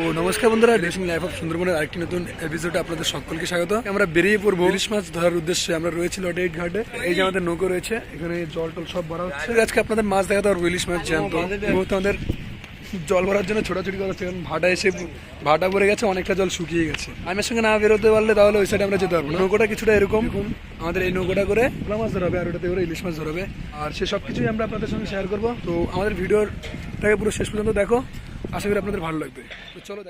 ও, নমস্কার বন্ধুরা dressing life of সুন্দরবনের আরেকটি নতুন এপিসোডে আপনাদের সকলকে স্বাগত। আমরা বেরিয়ে পড়ব ইলিশ মাছ ধরার উদ্দেশ্যে। আমরা রয়েছি লটেট ঘাটে এই যে আমাদের নৌকো রয়েছে, এখানে জল টল সব ভরা হচ্ছে। আজকে আপনাদের মাছ দেখাতে পারব ইলিশ মাছ জ্যান্ত আমাদের জল ভরার জন্য ছোটাছুটি করা কারণ ভাটা এসে ভাটা পড়ে গেছে, অনেকটা জল শুকিয়ে গেছে। আমার সঙ্গে না বেরোতে পারলে তাহলে ওই সাইডে আমরা যেতে পারব নৌকোটা কিছুটা এরকম। আমাদের এই নৌকোটা করে ভোলা মাছ ধরাবে আর ওটাতে করে ইলিশ মাছ ধরাবে। আর সে সব কিছুই আমরা আপনাদের সঙ্গে শেয়ার করব। তো আমাদের ভিডিওটাকে পুরো শেষ পর্যন্ত দেখো। আশা করি আপনাদের ভালো লাগবে।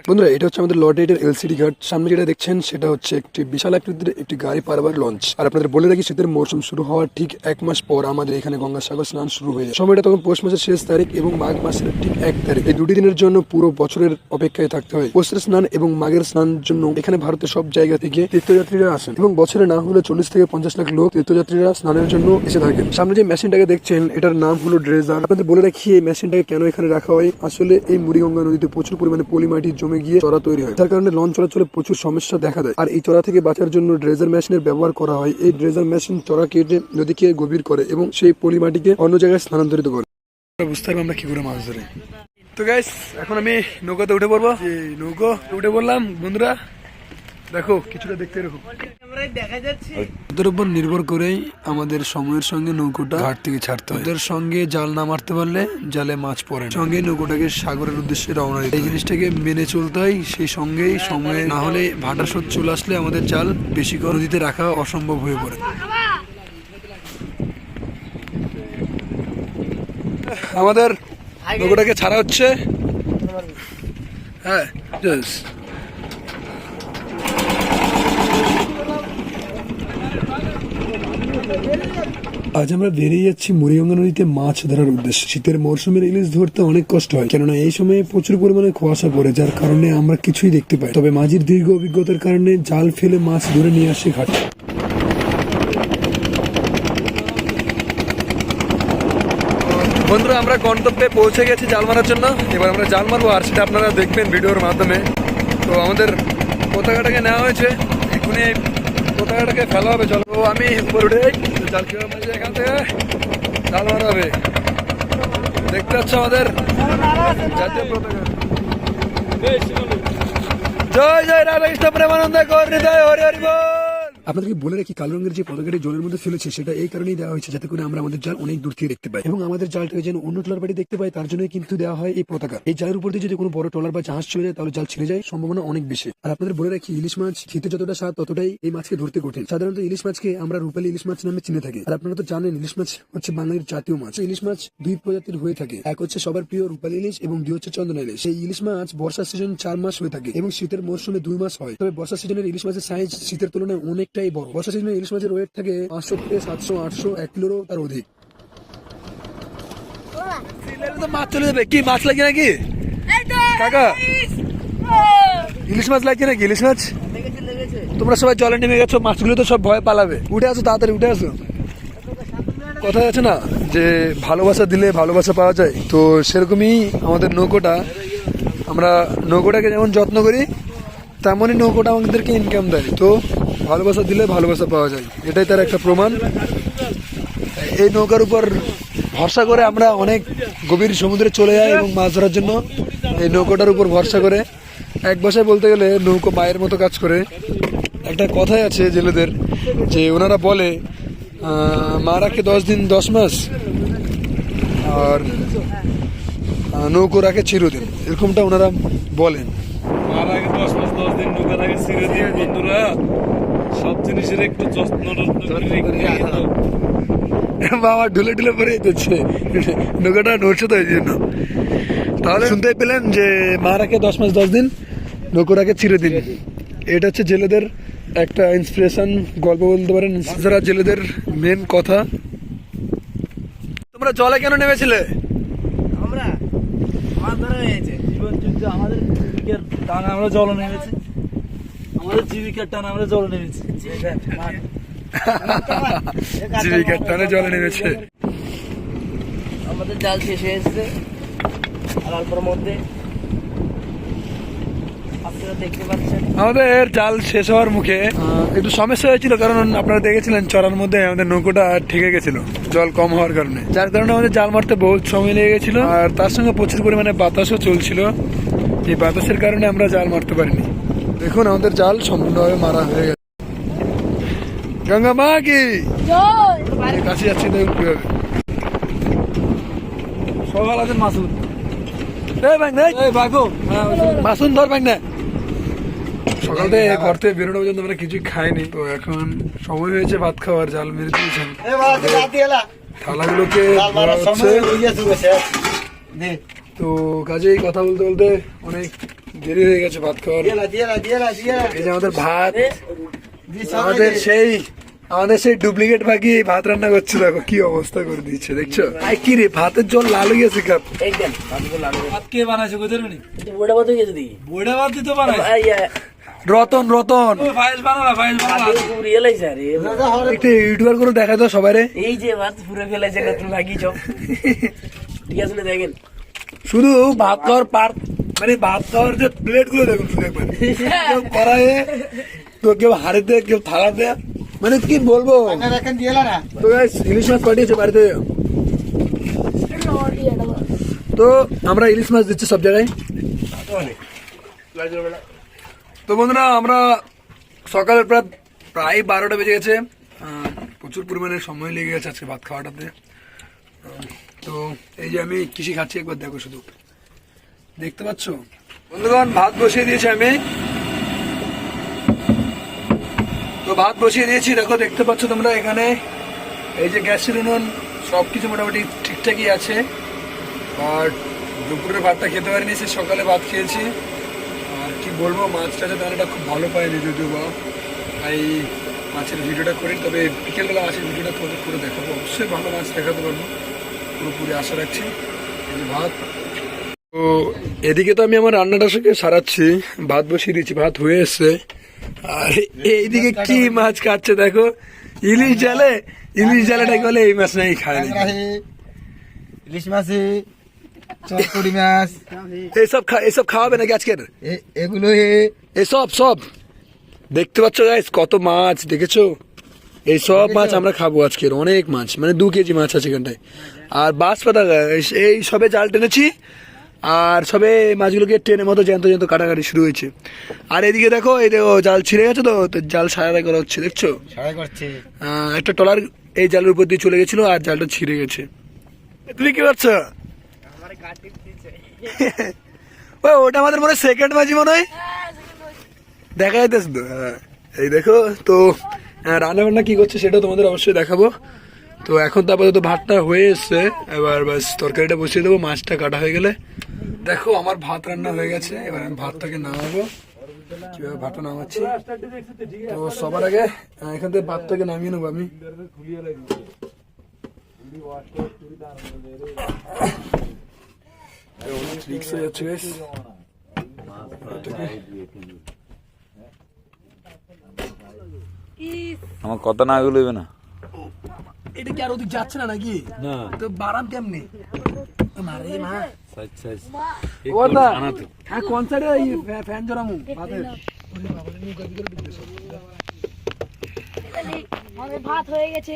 বন্ধুরা, এটা হচ্ছে আমাদের এর এলসিডি ঘাট। সামনে যেটা দেখছেন, সেটা হচ্ছে একটি বিশাল আকৃতির একটি গাড়ি পারাবার লঞ্চ আর আপনাদের বলে রাখি, শীতের মৌসুম শুরু হওয়ার ঠিক এক মাস পর আমাদের এখানে গঙ্গাসাগর স্নান শুরু হয়ে যায়। সময়টা তখন পৌষ মাসের শেষ তারিখ এবং মাঘ মাসের ঠিক এক তারিখ। এই দুটি দিনের জন্য পুরো বছরের অপেক্ষায় থাকতে হয়। পৌষের স্নান এবং মাঘের স্নান জন্য এখানে ভারতের সব জায়গা থেকে তীর্থযাত্রীরা আসেন। এবং বছরে না হলে চল্লিশ থেকে পঞ্চাশ লাখ লোক তীর্থযাত্রীরা স্নানের জন্য এসে থাকেন। সামনে যে মেশিনটাকে দেখছেন, এটার নাম হলো ড্রেজার আপনাদের বলে রাখি, এই মেশিনটাকে কেন এখানে রাখা হয়? আসলে এই মুড়িগঙ্গা নদীতে প্রচুর পরিমাণে পলি মাটি জমে গিয়ে চড়া তৈরি হয়। যার কারণে লঞ্চ চলাচলে প্রচুর সমস্যা দেখা দেয়। আর এই চড়া থেকে বাঁচার জন্য ড্রেজার মেশিনের ব্যবহার করা হয়। এই ড্রেজার মেশিন চড়া কেটে নদীকে গভীর করে এবং সেই পলিমাটিকে অন্য জায়গায় স্থানান্তরিত করে। বুঝতে পারব আমরা কি করে মাছ ধরে। তো গাইস এখন আমি নৌকাতে উঠে পড়ব। নৌকো উঠে পড়লাম। বন্ধুরা দেখো কিছুটা দেখতে এরকম। উপর নির্ভর করেই আমাদের সময়ের সঙ্গে নৌকোটা ঘাট থেকে ছাড়তে হয়। ওদের সঙ্গে জাল না মারতে পারলে জালে মাছ পড়ে সঙ্গে নৌকোটাকে সাগরের উদ্দেশ্যে রওনা এই জিনিসটাকে মেনে চলতে হয় সেই সঙ্গেই সময়ে না হলে ভাটা স্রোত চলে আসলে আমাদের জাল বেশি করে নদীতে রাখা অসম্ভব হয়ে পড়ে। আমাদের নৌকোটাকে ছাড়া হচ্ছে হ্যাঁ আজ আমরা বেরিয়ে যাচ্ছি মুড়িগঙ্গা নদীতে মাছ ধরার উদ্দেশ্যে। শীতের মরশুমের ইলিশ ধরতে অনেক কষ্ট হয়, কেননা এই সময়ে প্রচুর পরিমাণে কুয়াশা পড়ে, যার কারণে আমরা কিছুই দেখতে পাই তবে মাঝির দীর্ঘ অভিজ্ঞতার কারণে জাল ফেলে মাছ ধরে নিয়ে আসে ঘাটে। বন্ধুরা, আমরা গন্তব্যে পৌঁছে গেছি জাল মারার জন্য। এবার আমরা জাল মারবো, আর সেটা আপনারা দেখবেন ভিডিওর মাধ্যমে। তো আমাদের পতাকাটাকে নেওয়া হয়েছে, এখনই এই এটাকে ফেলা হবে? চলো, আমি উপরে উঠে। জাল মারছি এখান থেকে? হবে। দেখতে পাচ্ছ আমাদের জাতীয় পতাকা। জয় জয় রাধাকৃষ্ণ প্রেমানন্দ কর হৃদয় হরি হরি বল। আপনাদেরকে বলে রাখি, কালো রঙের যে পতাকাটি জলের মধ্যে ফেলেছে, সেটা এই কারণেই দেওয়া হয়েছে যাতে করে আমরা আমাদের জাল অনেক দূর থেকে দেখতে পাই এবং আমাদের জালটাকে যেন অন্য ট্রলার বাড়ি দেখতে পাই, তার জন্যই কিন্তু দেওয়া হয় এই পতাকা। এই জালের উপর দিয়ে যদি কোনো বড় ট্রলার বা জাহাজ চলে যায়, তাহলে জাল ছিঁড়ে যায়, সম্ভাবনা অনেক বেশি। আর আপনাদের বলে রাখি, ইলিশ মাছ খেতে যতটা স্বাদ, ততটাই এই মাছকে ধরতে কঠিন। সাধারণত ইলিশ মাছকে আমরা রূপালী ইলিশ মাছ নামে চিনে থাকি। আর আপনারা তো জানেন, ইলিশ মাছ হচ্ছে বাঙালির জাতীয় মাছ। ইলিশ মাছ দুই প্রজাতির হয়ে থাকে। এক হচ্ছে সবার প্রিয় রূপালী ইলিশ এবং দুই হচ্ছে চন্দনা ইলিশ। সেই ইলিশ মাছ বর্ষার সিজন চার মাস হয়ে থাকে এবং শীতের মরশুমে দুই মাস হয়। তবে বর্ষা সিজনের ইলিশ মাছের সাইজ শীতের তুলনায় অনেকটাই বড়। বর্ষা সিজনের ইলিশ মাছের ওয়েট থাকে পাঁচশো থেকে সাতশো আটশো এক কিলোরও তার অধিক। মাছ চলে যাবে। কি মাছ লাগে নাকি? কাকা ইলিশ মাছ লাগছে নাকি? ইলিশ মাছ? তোমরা সবাই জলে নেমে গেছো মাছগুলো তো সব ভয় পালাবে। উঠে আসো তাড়াতাড়ি উঠে আসো। কথা আছে না যে ভালোবাসা দিলে ভালোবাসা পাওয়া যায়? তো সেরকমই আমাদের নৌকোটা আমরা নৌকোটাকে যেমন যত্ন করি তেমনই নৌকোটা আমাদেরকে ইনকাম দেয়। তো ভালোবাসা দিলে ভালোবাসা পাওয়া যায়। এটাই তার একটা প্রমাণ। এই নৌকার উপর ভরসা করে আমরা অনেক গভীর সমুদ্রে চলে যাই এবং মাছ ধরার জন্য এই নৌকোটার উপর ভরসা করে। এক ভাষায় বলতে গেলে নৌকো মায়ের মতো কাজ করে। একটা কথাই আছে জেলেদের, যে ওনারা বলে মা রাখে দশ দিন দশ মাস, আর নৌকো রাখে চিরদিন। এরকমটা ওনারা বলেন। মার আগে দশ মাস, দশ দিন আগে ছিঁড়ে দিয়ে বন্ধুরা। জিনিসের একটু যত্ন রেখে দিও। বাবা ঢুলে ঢুলে পরে যাচ্ছে নৌকাটা নড়ছে তো এই জন্য। তাহলে শুনতে পেলেন যে মা রাখে দশ মাস দশ দিন নৌকো রাখে চিরদিন এটা হচ্ছে জেলেদের একটা ইন্সপিরেশন গল্প বলতে পারেন। যারা জেলেদের মেন কথা। তোমরা জলে কেন নেমেছিলে? আমরা মাছ ধরা হয়েছে জীবন যুদ্ধ আমাদের আমরা জল নেমেছি। আমাদের জীবিকার টানে আমরা জল নেমেছি জীবিকার টানে জলে নেমেছে আমাদের জাল শেষ হয়ে এসছে আর অল্পর মধ্যে। আমাদের জাল শেষ হওয়ার মুখে আহ, একটু সমস্যা হয়েছিল কারণ আপনারা দেখেছিলেন চড়ার মধ্যে আমাদের নৌকোটা ঠেকে গেছিল জল কম হওয়ার কারণে। যার কারণে আমাদের জাল মারতে বহুত সময় লেগে গেছিল আর তার সঙ্গে প্রচুর পরিমাণে বাতাসও চলছিল। এই বাতাসের কারণে আমরা জাল মারতে পারিনি। দেখুন আমাদের জাল সম্পূর্ণভাবে মারা হয়ে গেছে। গঙ্গা মা কি? কাছে যাচ্ছি দেখুন কীভাবে। সকাল আছে মাসুদ। হ্যাঁ মাসুন ধর ভাই না। সকাল থেকে ঘর থেকে বেরোনো পর্যন্ত আমরা কিছুই খাইনি। তো এখন সময় হয়েছে ভাত খাওয়ার জাল মেরে দিয়েছেন। থালাগুলোকে তো কাজেই কথা বলতে বলতে অনেক দেরি হয়ে গেছে ভাত খাওয়ার। এই যে আমাদের ভাত আমাদের সেই আমাদের সেই ডুপ্লিকেট ভাগি ভাত রান্না করছে দেখো কি অবস্থা করে দিচ্ছে দেখছ? আই কি রে ভাতের জল লাল হয়ে গেছে কাপ। ভাত কে বানাইছে কোথায় নি বড় বাদ হয়ে গেছে দেখি। বইটা ভাত দিতে বানাই রতন রতন। ফাইল বানালা বানালা ইউটিউবার করে দেখা দাও সবাই এই যে ভাত পুরো ফেলেছে ভাগিছ ঠিক আছে দেখেন শুধু ভাত খাওয়ার পার মানে ভাত খাওয়ার যে প্লেটগুলো দেখুন একবার। কেউ কড়াইয়ে, তো কেউ হাড়িতে, কেউ থালাতে। মানে কি বলব? তো ইলিশ মাছ পাঠিয়েছে বাড়িতে। তো আমরা ইলিশ মাছ দিচ্ছি সব জায়গায়। তো বন্ধুরা, আমরা সকালে প্রায় প্রায় বারোটা বেজে গেছে। প্রচুর পরিমাণে সময় লেগে গেছে আজকে ভাত খাওয়াটাতে। তো এই যে আমি কৃষি খাচ্ছি, একবার দেখো শুধু। দেখতে পাচ্ছ? বন্ধুগণ, ভাত বসিয়ে দিয়েছি আমি। তো ভাত বসিয়ে দিয়েছি, দেখো, দেখতে পাচ্ছ তোমরা এখানে। এই যে গ্যাস উনুন সব কিছু মোটামুটি ঠিকঠাকই আছে। আর দুপুরের ভাতটা খেতে পারিনি, সে সকালে ভাত খেয়েছি। আর কি বলব, মাছটা যে দানাটা খুব ভালো পাইনি যদিও বা। তাই মাছের ভিডিওটা করি তবে বিকেলবেলা মাছের ভিডিওটা করে দেখাবো। অবশ্যই ভালো মাছ দেখাতে পারব। পুরোপুরি আশা রাখছি। ভাত তো এদিকে তো আমি আমার রান্নাটা সঙ্গে সারাচ্ছি। ভাত বসিয়ে দিয়েছি ভাত হয়ে এসছে। আর এইদিকে কি মাছ কাটছে দেখো? ইলিশ জালে? ইলিশ জালেটা বলে? এই মাছ নাই খায় না ইলিশ মাছে চটকড়ি মাছ। এসব খাওয়াবে নাকি আজকের? এগুলো এসব সব। দেখতে পাচ্ছ গাইস কত মাছ দেখেছ? এই সব মাছ আমরা খাব আজকের অনেক মাছ। মানে দু কেজি মাছ আছে এখানটায়। আর বাঁশ পাতা এই সবে জাল টেনেছি। আর সবে মাছগুলোকে ট্রেনের মতো জ্যান্ত জ্যান্ত কাটাকাটি শুরু হয়েছে। আর এদিকে দেখো এই দেখো জাল ছিঁড়ে গেছে তো তো জাল সারাই করা হচ্ছে দেখছ? একটা টলার এই জালের উপর দিয়ে চলে গেছিল আর জালটা ছিঁড়ে গেছে। তুমি কি করছ ওটা আমাদের মনে সেকেন্ড বাজি মনে হয়? দেখা যাইতেছে তো হ্যাঁ। এই দেখো তো রান্না বান্না কি করছে সেটা তোমাদের অবশ্যই দেখাবো। তো এখন তো আপাতত ভাতটা হয়ে এসছে এবার বাস তরকারিটা বসিয়ে দেবো মাছটা কাটা হয়ে গেলে। দেখো আমার ভাত রান্না হয়ে গেছে। এবার আমি ভাতটাকে নামাবো। কীভাবে ভাতটা নামাচ্ছি? তো সবার আগে এখান থেকে ভাতটাকে নামিয়ে নেব আমি। অনেক রিক্স হয়ে যাচ্ছে guys। আমার কথা না গুলোবে না। এটা কি আর ওদিক যাচ্ছে না নাকি? না। তো বারাম কেমনি? মারে মা। সাইজ সাইজ ও দা আনাতে হ্যাঁ কোন সাইডে ফ্যান জড়ামু আমাদের ভাত হয়ে গেছে।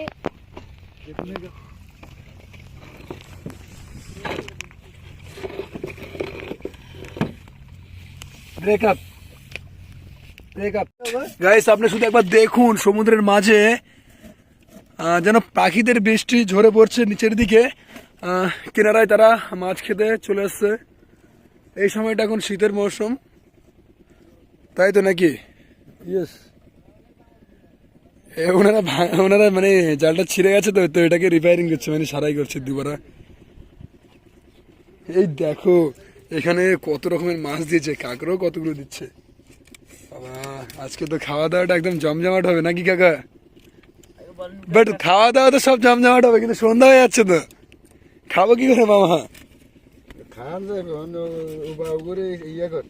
ব্রেকআপ ব্রেকআপ গাইস আপনি শুধু একবার দেখুন সমুদ্রের মাঝে আহ, যেন পাখিদের বৃষ্টি ঝরে পড়ছে নিচের দিকে। কিনারায় তারা মাছ খেতে চলে আসছে। এই সময়টা এখন শীতের মৌসুম। তাই তো নাকি? ইয়েস ওনারা ওনারা মানে জালটা ছিঁড়ে গেছে তো তো এটাকে রিপেয়ারিং করছে মানে সারাই করছে দুবারা এই দেখো এখানে কত রকমের মাছ দিয়েছে কাঁকড়াও কতগুলো দিচ্ছে। বাবা আজকে তো খাওয়া দাওয়াটা একদম জমজমাট হবে নাকি কাকা? বাট খাওয়া দাওয়া তো সব জমজমাট হবে কিন্তু সন্ধ্যা হয়ে যাচ্ছে তো। খাব কি করে মামা? খান যাবে অন্য করে ইয়ে কর।